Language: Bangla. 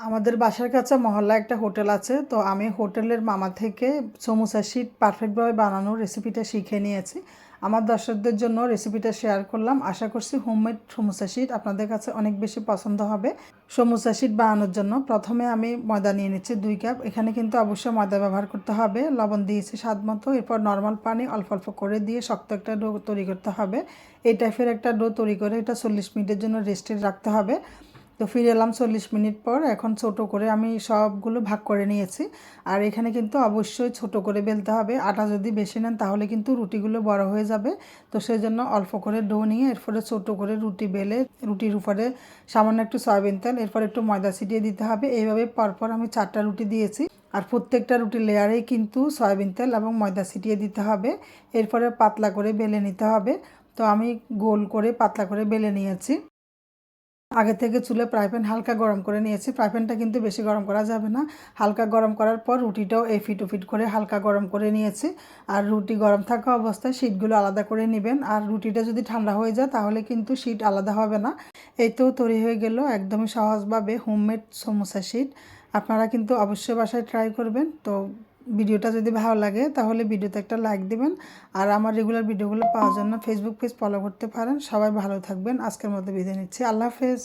আমাদের বাসার কাছে মহল্লা একটা হোটেল আছে, তো আমি হোটেলের মামা থেকে সমোসা শিট পারফেক্টভাবে বানানোর রেসিপিটা শিখে নিয়েছি। আমার দর্শকদের জন্য রেসিপিটা শেয়ার করলাম। আশা করছি হোমমেড সমোসা শিট আপনাদের কাছে অনেক বেশি পছন্দ হবে। সমোসা শিট বানানোর জন্য প্রথমে আমি ময়দা নিয়ে নিচ্ছি দুই কাপ এখানে কিন্তু অবশ্যই ময়দা ব্যবহার করতে হবে। লবণ দিয়েছি স্বাদ মতো। এরপর নর্মাল পানি অল্প অল্প করে দিয়ে শক্ত একটা ডো তৈরি করতে হবে। এই টাইপের একটা ডো তৈরি করে এটা চল্লিশ মিনিটের জন্য রেস্টে রাখতে হবে। তো ফিরে এলাম চল্লিশ মিনিট পর। এখন ছোট করে আমি সবগুলো ভাগ করে নিয়েছি। আর এখানে কিন্তু অবশ্যই ছোট করে বেলতে হবে। আটা যদি বেশি নেন তাহলে কিন্তু রুটিগুলো বড় হয়ে যাবে। তো সেই জন্য অল্প করে ডো নিয়ে এরপরে ছোট করে রুটি বেলে রুটির উপরে সামান্য একটু সয়াবিন তেল, এরপর একটু ময়দা ছিটিয়ে দিতে হবে। এইভাবে পরপর আমি চারটা রুটি দিয়েছি। আর প্রত্যেকটা রুটি লেয়ারেই কিন্তু সয়াবিন তেল এবং ময়দা ছিটিয়ে দিতে হবে। এরপরে পাতলা করে বেলে নিতে হবে। তো আমি গোল করে পাতলা করে বেলে নিয়েছি। আগে থেকে চুলে ফ্রাই প্যান হালকা গরম করে নিয়েছি। ফ্রাই প্যানটা কিন্তু বেশি গরম করা যাবে না। হালকা গরম করার পর রুটিটাও এই ফিট ফিট করে হালকা গরম করে নিয়েছি। আর রুটি গরম থাকা অবস্থায় শীটগুলো আলাদা করে নেবেন। আর রুটিটা যদি ঠান্ডা হয়ে যায় তাহলে কিন্তু শীট আলাদা হবে না। এই তো তৈরি হয়ে গেল একদমই সহজভাবে হোমমেড সমোসা শীট। আপনারা কিন্তু অবশ্যই বাসায় ট্রাই করবেন। তো ভিডিওটা যদি ভালো লাগে, তাহলে ভিডিওতে একটা লাইক দিবেন। আর আমার রেগুলার ভিডিওগুলো পাওয়ার জন্য ফেসবুক পেজ ফলো করতে পারেন। সবাই ভালো থাকবেন। আজকের মতো বিদায় নিচ্ছি। আল্লাহ হাফেজ।